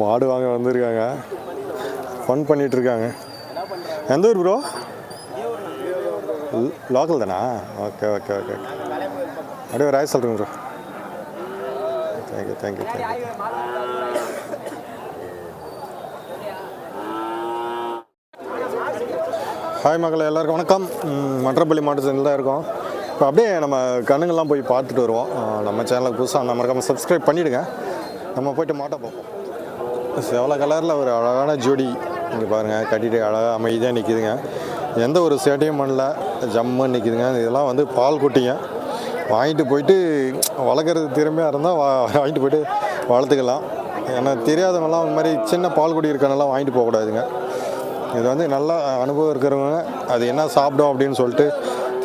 மாடு வாங்க வந்திருக்காங்க. ஃபன் பண்ணிட்டு இருக்காங்க எந்த ஊர் ப்ரோ லோக்கல் தானா? ஓகே ஓகே ஓகே அப்படியே ஒரு ஆய் சொல்கிறேங்க bro thank you thank you thank you hi மக்களை எல்லாருக்கும் வணக்கம். ம், மற்றப்பள்ளி மாவட்டத்தில் தான் இருக்கோம். இப்போ அப்படியே நம்ம கண்ணுங்கள்லாம் போய் பார்த்துட்டு வருவோம். நம்ம சேனலுக்கு புதுசாக நம்ம மறக்காம சப்ஸ்கிரைப் பண்ணிவிடுங்க நம்ம போயிட்டு மாட்டை பார்ப்போம். செவல கலரில் ஒரு அழகான ஜோடி இங்கே பாருங்கள் கட்டிட்டு அழகாக அமைதியாக நிற்கிதுங்க எந்த ஒரு சேட்டையும் பண்ணல. ஜம்முன்னு நிற்கிதுங்க இதெல்லாம் வந்து பால் குட்டிங்க. வாங்கிட்டு போயிட்டு வளர்க்குறது திறமையாக இருந்தால் வா வாங்கிட்டு போயிட்டு வளர்த்துக்கலாம். ஏன்னா தெரியாதவங்கலாம் இந்த மாதிரி சின்ன பால் குடி இருக்கனெல்லாம் வாங்கிட்டு போகக்கூடாதுங்க இது வந்து நல்ல அனுபவம் இருக்கிறவங்க அது என்ன சாப்பிடும் அப்படின்னு சொல்லிட்டு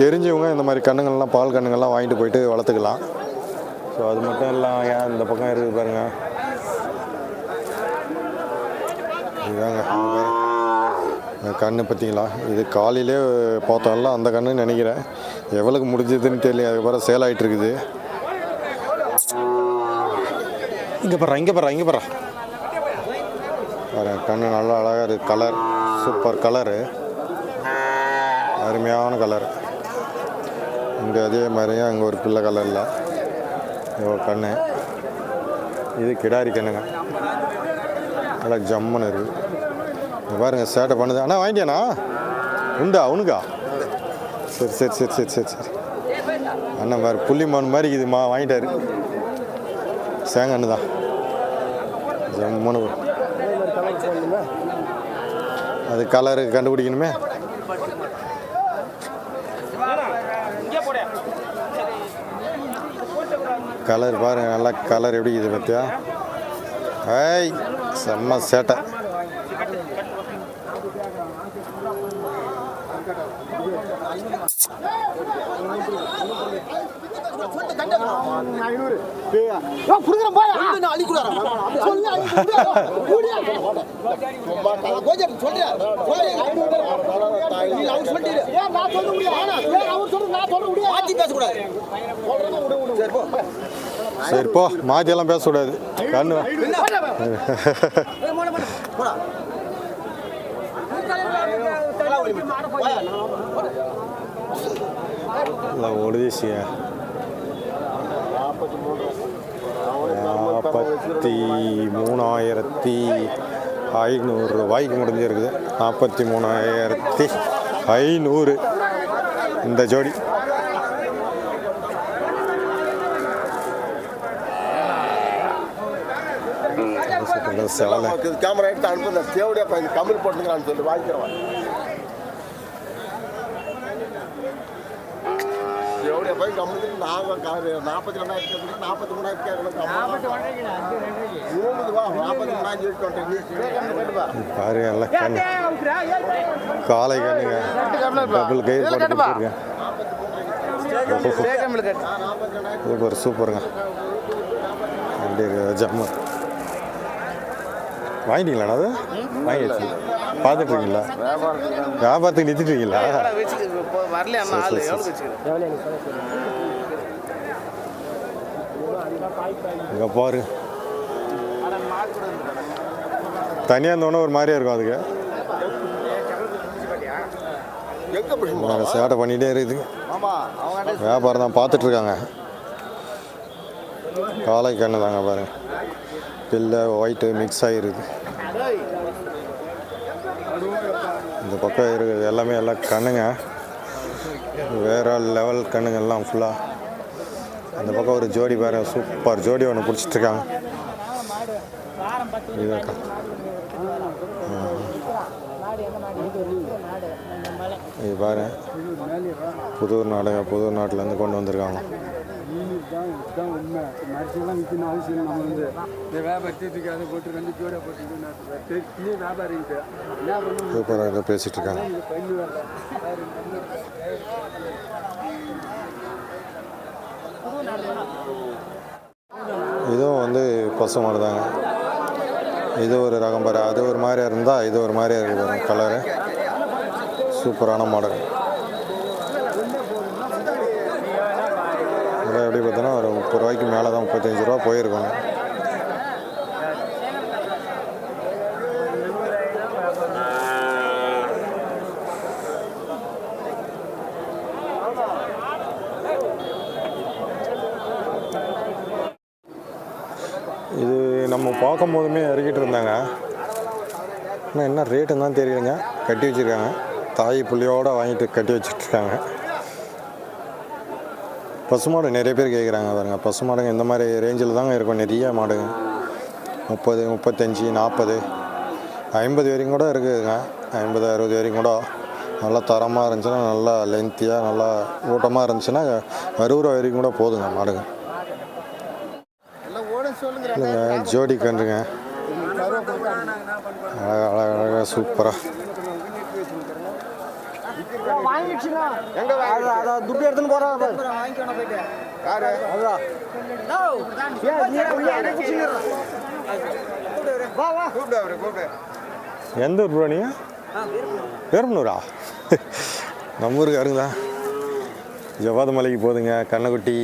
தெரிஞ்சவங்க இந்த மாதிரி கண்ணுங்கள்லாம் பால் கண்ணுங்கள்லாம் வாங்கிட்டு போயிட்டு வளர்த்துக்கலாம். ஸோ அது மட்டும் இல்லாம ஏன் இந்த பக்கம் இருக்குது பாருங்க. இதுதாங்க கண்ணு பார்த்தீங்களா இது காலையிலே பார்த்தோம்ல அந்த கண்ணுன்னு நினைக்கிறேன். எவ்வளோக்கு முடிஞ்சதுன்னு தெரியல. அதுக்கப்புறம் சேல் ஆகிட்டு இருக்குது. இங்கே பாரு இங்கே பாரு இங்கே பாரு. பாருங்க கண்ணு நல்லா அழகாக இருக்குது கலர் சூப்பர் கலரு அருமையான கலர் இங்கே அதே மாதிரியே அங்கே ஒரு பிள்ளை கலரில் இவ்வளோ கண்ணு. இது கிடாரி கண்ணுங்க. நல்லா ஜம்முன்னு இருக்குது பாருங்கள் பாருங்க சேட்டை பண்ணுது. அண்ணா வாங்கிட்டியாண்ணா உண்டா உனக்கா சரி சரி சரி சரி சரி சரி. அண்ணன் பாரு புள்ளிமான் மாதிரி இதுமா வாங்கிட்டாரு. சேங்கண்ணு தான். ஜம்முன்னு அது கலரு கண்டுபிடிக்கணுமே. கலர் பாருங்க நல்லா கலர் எப்படி இது பார்த்தியா? ஐய் செம்ம சேட்டை. சரி போ. மாற்றியெல்லாம் பேசக்கூடாது. கண்ணு. இல்லை ஒடிசிய நாற்பத்தி மூணாயிரத்தி ஐநூறு ரூபாய்க்கு முடிஞ்சிருக்குது. நாற்பத்தி மூணாயிரத்தி ஐநூறு. இந்த ஜோடி. செவலை. கேமரா எடுத்து அனுப்புங்க. தேவடியா பையன் கம்மல் போட்டுங்களான்னு சொல்லி வாங்கிக்கிறவன் தேவடியா பையன் நாங்கள் நாற்பத்தி ரெண்டாயிரத்தி கேட்கணும் நாற்பத்தி மூணாயிரத்தி கேட்கணும் மூணு வா நாற்பத்தி மூணாயிரத்தி பாரு எல்லாம் கண்ணு காலை கண்ணுங்க. டபுள் கை போட்டு கொடுத்துருக்கேன் சூப்பர் சூப்பருங்க. அப்படி இருக்கு ஜம்மு வாங்கிட்டீங்களா அது? வாங்கிடுச்சு பார்த்துட்டு இருக்கீங்களா வியாபாரத்துக்கு நிறுத்திட்டு இருக்கீங்களா வரல இங்கே பாரு. தனியாக இருந்தோன்னே ஒரு மாதிரியா இருக்கும் அதுக்கு. சேட்டை பண்ணிகிட்டே இருக்குது. வியாபாரம் தான் பார்த்துட்ருக்காங்க. காலை கண்ணு தாங்க பாருங்கள் பில்லை ஒயிட்டு மிக்ஸ் ஆகிருக்குது இந்த பக்கம் இருக்கிறது எல்லாமே எல்லாம் கண்ணுங்க. வேற லெவல் கண்ணுங்க எல்லாம் ஃபுல்லாக அந்த பக்கம் ஒரு ஜோடி பாரு சூப்பர் ஜோடி ஒன்று பிடிச்சிட்ருக்காங்க. இது பாரு புதூர் நாடுங்க புதூர் நாட்டிலேருந்து கொண்டு வந்திருக்காங்க. இதுதான் இதுதான் உண்மை மனுஷங்களாம் விற்கணும் அவசியம் நம்ம வந்து இந்த வியாபாரத்துக்கு அதை போட்டு ரெண்டு ஜோடியாக போட்டு நீ வியாபாரிக்கிட்ட என்ன பண்ணணும் பேசிகிட்டு இருக்காங்க இதுவும் வந்து பசு மாடு தாங்க இது ஒரு ரகம் பாரு அது ஒரு மாதிரியாக இருந்தால் இது ஒரு மாதிரியாக இருக்குது கலரு சூப்பரான மாடல். இப்போ எப்படி பார்த்தோன்னா ஒரு முப்பது ரூபாய்க்கு மேலே தான் முப்பத்தஞ்சு ரூபா போயிருக்கோம். இது நம்ம பார்க்கும் போதுமே இறக்கிட்டு இருந்தாங்க. ஆனால் என்ன ரேட்டுன்னு தான் தெரியலங்க. கட்டி வச்சுருக்காங்க. தாய் புள்ளியோடு வாங்கிட்டு கட்டி வச்சுட்ருக்காங்க பசுமாடு நிறைய பேர் கேட்குறாங்க பாருங்க. பசுமாடுங்க இந்த மாதிரி ரேஞ்சில் தாங்க இருக்கும் நிறைய மாடுங்க முப்பது முப்பத்தஞ்சு நாற்பது ஐம்பது வரைக்கும் கூட இருக்குதுங்க. ஐம்பது அறுபது வரைக்கும் கூட நல்லா தரமாக இருந்துச்சுன்னா நல்லா லென்த்தியாக நல்லா ஊட்டமாக இருந்துச்சுன்னா அறுபது ரூபா வரைக்கும் கூட போதுங்க மாடுங்க. இல்லைங்க ஜோடி கன்றுங்க. அழகாக அழகாக சூப்பராக துட்டு எடுத்துன்னு யாரு? கூப்பிடு அவரு. கூப்பிடு எந்த ஊர் ப்ரோ நீங்கள் பெரம்பலூரா நம்ம ஊருக்கு அருங்களா ஜவாத மலைக்கு போதுங்க கண்ணக்குட்டி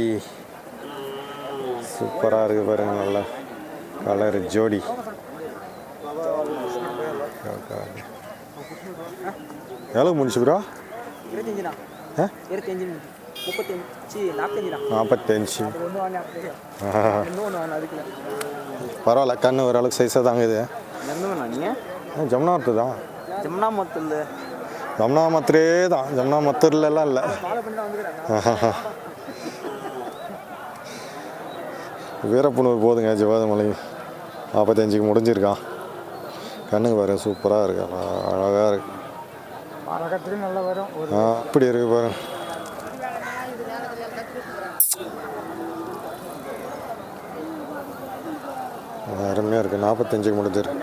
சூப்பராக இருக்குது பாருங்க நல்லா கலர் ஜோடி. எவ்வளோ முடிச்சு ப்ரோ நாற்பத்தஞ்சு பரவாயில்ல கண்ணு ஓரளவுக்கு சைஸாக எந்த வேணா நீங்கள் ஜமுனாத்து தான் ஜமுனா மொத்தல் ஜமுனா மத்தரே தான். ஜமுனா மத்தூர்லலாம் இல்லை. வீரப்புணூர் போதுங்க ஜவாதமலை நாற்பத்தஞ்சுக்கு முடிஞ்சிருக்கான். கண்ணுக்கு பாருங்க சூப்பராக இருக்கு. அழகாக இருக்கு நல்லா வரும். அப்படி இருக்கு பாரு அருமையாக இருக்குது நாற்பத்தஞ்சுக்கு முடிஞ்சிருக்கு.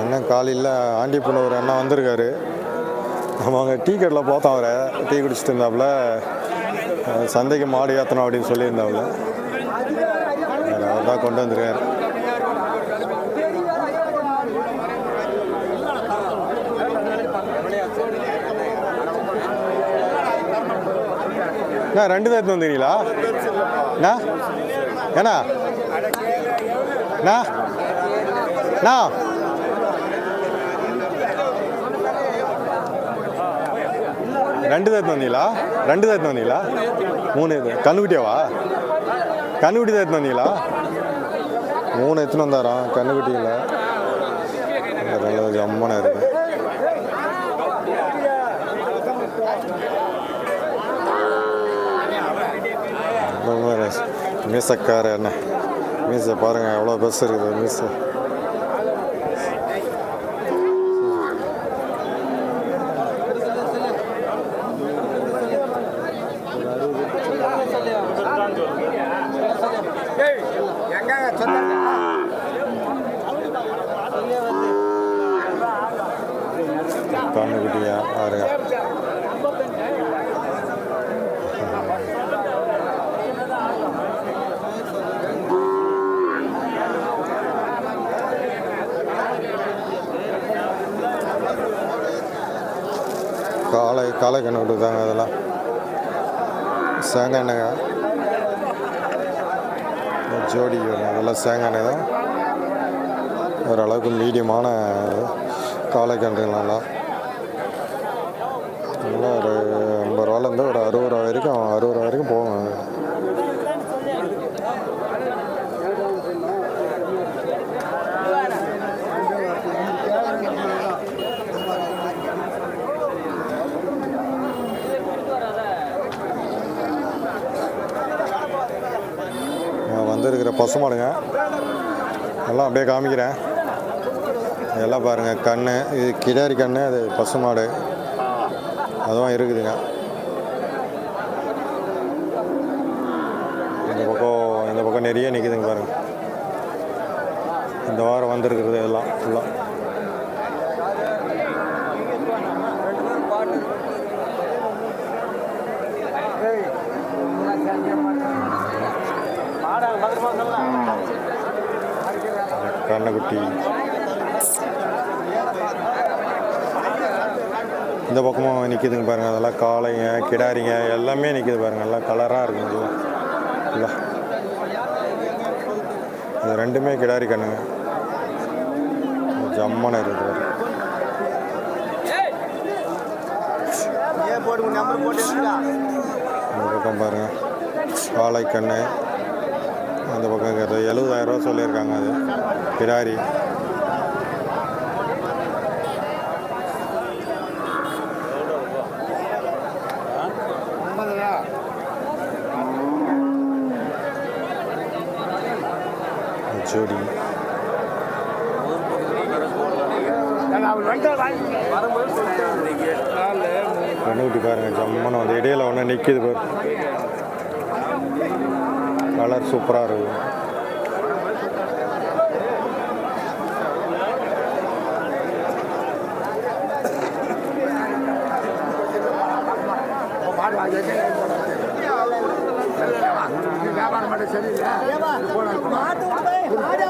அண்ணன் காலையில் ஆண்டிப்புணவர் அண்ணா வந்திருக்காரு. நம்ம அங்கே டீ கடையில் பார்த்தோம் அவரை. டீ குடிச்சிட்டு இருந்தாப்புல சந்தைக்கு மாடு ஏற்றணும் அப்படின்னு சொல்லியிருந்தாப்புல. அவர் கொண்டு வந்திருக்காரு. அண்ணா ரெண்டு தான் எடுத்து வந்துக்கிறீங்களா அண்ணா ஏண்ணா அண்ணா அண்ணா. ரெண்டு தான் வந்தீங்களா? ரெண்டு தான் வந்தீங்களா? மூணு இது கண்ணுக்குட்டியாவா? கண்ணுக்குட்டி தான் வந்தீங்களா? மூணு எடுத்துன்னு வந்தாராம் கண்ணுக்குட்டியில் நல்ல ஜம்மனை இருக்கு. மீசக்கார என்ன? மீசை பாருங்க எவ்வளோ பெருசு இருக்குது மீசை. கண்ணுக்குட்டியா பாருங்க காலை காலை கண்ணுக்குட்டி தாங்க அதெல்லாம். தேங்காய் எண்ணெய்ங்க ஜோடி அதெல்லாம் சேங்காய் எண்ணெய் தான் ஓரளவுக்கு மீடியமான காளைக்கன்றுங்களெல்லாம் நல்லா ஒரு ஐம்பது ரூபாலேருந்து ஒரு அறுபது ரூபா வரைக்கும் அறுபது ரூபா வரைக்கும் போவாங்க. நான் வந்திருக்கிற பசுமாடுங்க. எல்லாம் அப்படியே காமிக்கிறேன். எல்லாம் பாருங்கள் கண் இது கிடாரி கண் அது பசுமாடு. அதுவும் இருக்குதுங்க. இந்த பக்கம் இந்த பக்கம் நிறைய நிற்குதுங்க பாருங்க. இந்த வாரம் வந்திருக்கிறது எல்லாம் ஃபுல்லாக கண்ணக்குட்டி இந்த பக்கமும் நிற்கிதுங்க பாருங்கள் அதெல்லாம் காளைங்க கிடாரிங்க எல்லாமே நிற்கிது பாருங்கள் எல்லாம் கலராக இருக்குங்க இல்லை இது ரெண்டுமே கிடாரி கண்ணுங்க. ஜம்மனை இருக்குது இந்த பக்கம் பாருங்கள் வாழைக்கண்ணு அந்த பக்கம் எழுபதாயிரம் ரூபா சொல்லியிருக்காங்க அது. பிராரி ஜோடி கண்ணுக்குட்டி பாருங்க ஜம்மன் வந்து இடையில ஒன்று நிற்கிது பாரு. கலர் சூப்பராக இருக்குது வியாபாரம் Hadi.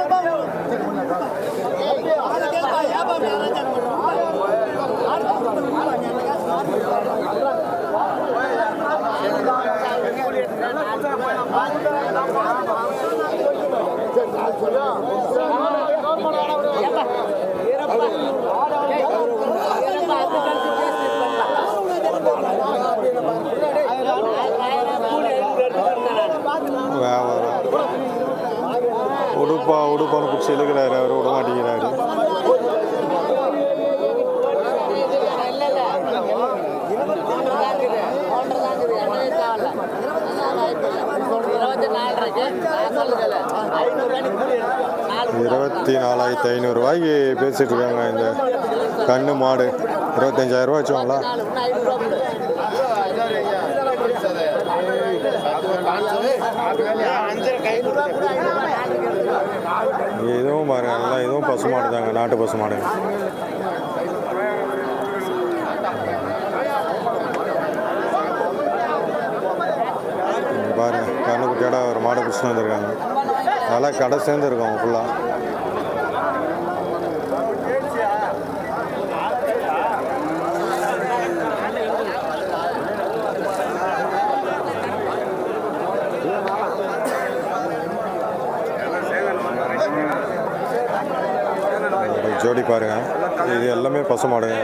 உடுப்பா உடுப்பான்னு பிடிச்சி இழுக்கிறாரு அவர் விட மாட்டேங்கிறாரு. இருபத்தி நாலாயிரத்தி ஐநூறுரூவாய்க்கு பேசிட்டு இருக்காங்க இந்த கண்ணு மாடு. இருபத்தஞ்சாயிரம் ரூபா வச்சுவாங்களா இதுவும் பாருங்க நல்லா இதுவும் பசு மாடு தாங்க நாட்டு பசு மாடு இங்க பாருங்க கண்ணுக்குட்டியோட ஒரு மாடு பிடிச்சிட்டு வந்திருக்காங்க. அதெல்லாம் கடை சேர்ந்துருக்கோம் ஃபுல்லாக ஜோடி பாருங்க. இது எல்லாமே பசு மாடுங்க.